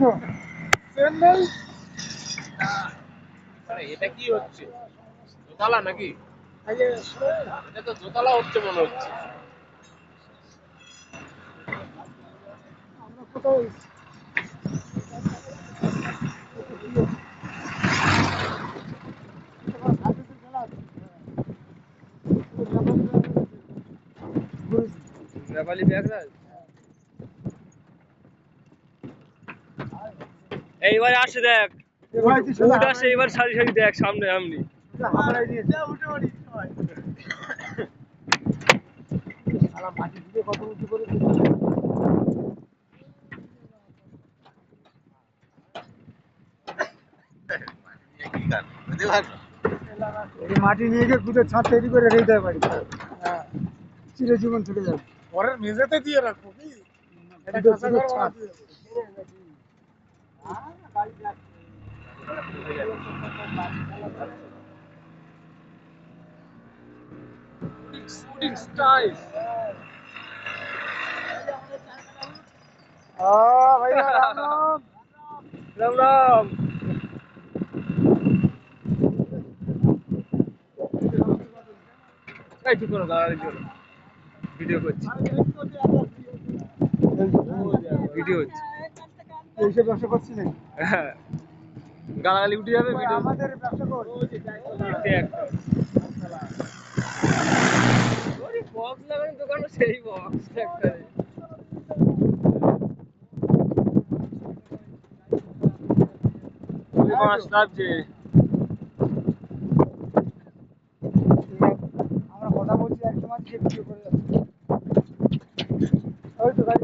Train আরে, এটা কি হচ্ছে? দোতলা নাকি? এটা তো দোতলা হচ্ছে মনে হচ্ছে। আমরা কোথাও নেপালি ব্যাগরাজ এইবার আসে দেখ। উঠ আসে এবার সারি সারি দেখ সামনে আমনি কত উঁচু করে মাটি নিয়ে গিয়ে খুদের ছাদ তৈরি করে রেখে দিতে পারি হ্যাঁ চিরজীবন থেকে যাবে। পরের মেঝেতে দিয়ে রাখব কি? এটা ছাদ। বানাতে হবে। শুটিং স্টাইল আহ, ভাইয়া, রাম রাম। রাম রাম এই ঠিক করো দাঁড়া ভিডিও করছি ভিডিও হচ্ছে এইসব ব্যবসা করছি নাকি? হ্যাঁ। গালাগালি উঠে যাবে ভিডিও আমাদের ব্যবসা কর। বক্স লাগানো দোকানে সেই বক্স একটা। মাছ লাগছে আমরা কথা বলছি একদম আজকে ভিডিও করে যাচ্ছি। ওই তো গাড়ি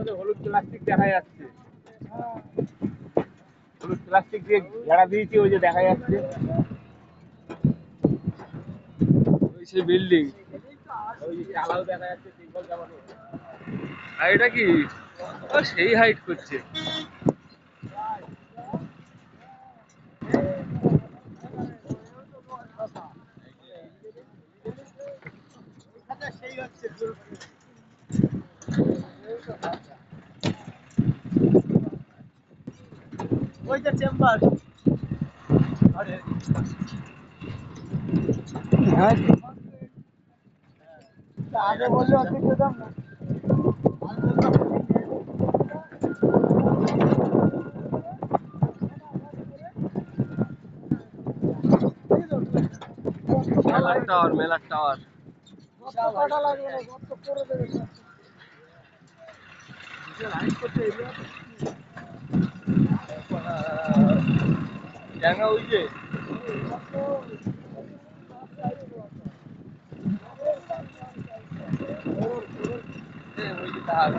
আমাদের হলুদ প্লাস্টিক দেখা যাচ্ছে হ্যাঁ হলুদ প্লাস্টিক দিয়ে ঘেরা দিয়েছি ওই যে দেখা যাচ্ছে ওই সেই বিল্ডিং ওই যে চালাও দেখা যাচ্ছে আর এটা কি সেই হাইট করছে ওইটা চেম্বার। হ্যাঁ। আগে বললে অর্ধেক যেতাম না। মেলার টাওয়ার মেলার টাওয়ার। কটা লাগবে? না করে দেবে জায়গা ওই যে। এ, ওই যে তার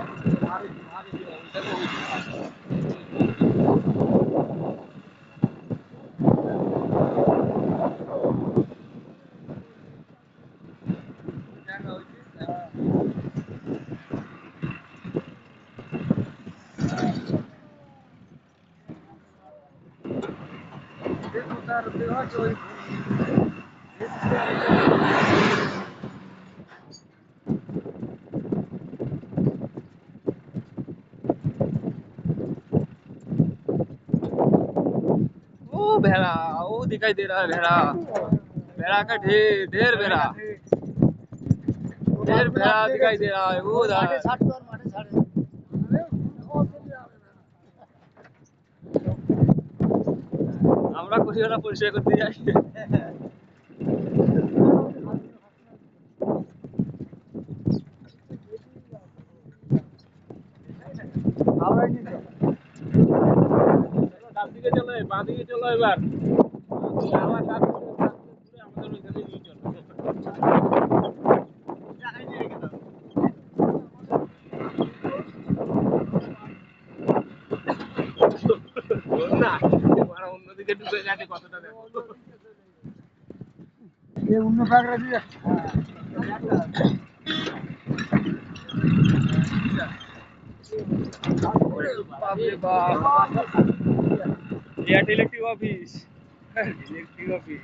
ओ भेड़ा वो दिखाई दे रहा है भेड़ा। भेड़ा का ढेर ढेर भेड़ा। ढेर भेड़ा दिखाई दे रहा है वो আমরা কুড়িওয়ালা পরিষ্কার করতে যাই হাওড়ায় নিয়ে যাও। ডান দিকে চলো বাঁ দিকে চলো এবার আমার ডান দিকে, ডান দিকে ঘুরে আমাদের ওইখানে নিয়ে চলো না অন্যদিকে ঢুকে গেছে কতটা দেখো। এ অন্য ব্যাগরা দিয়ে বাপরে ইলেকট্রিক অফিস ইলেকট্রিক অফিস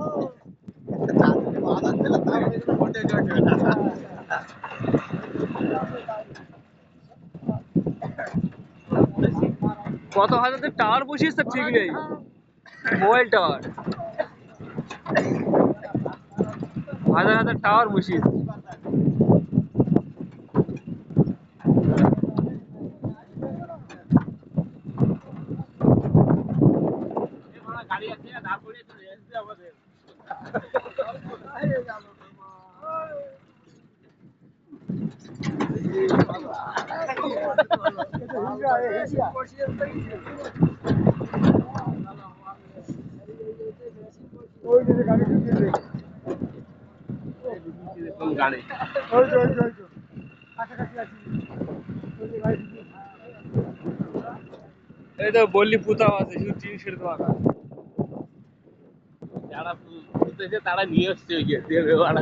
কত হাজার টাওয়ার বসিয়েছে ঠিক নেই। মোবাইল টাওয়ার হাজার হাজার টাওয়ার বসিয়েছে ঢুকিয়েছে এই তো বললি পুতাও আছে শুধু টিন শেড দেওয়া না যারা পুঁতেছে তারা নিয়ে এসছে ওই গিয়ে দেবে ওরা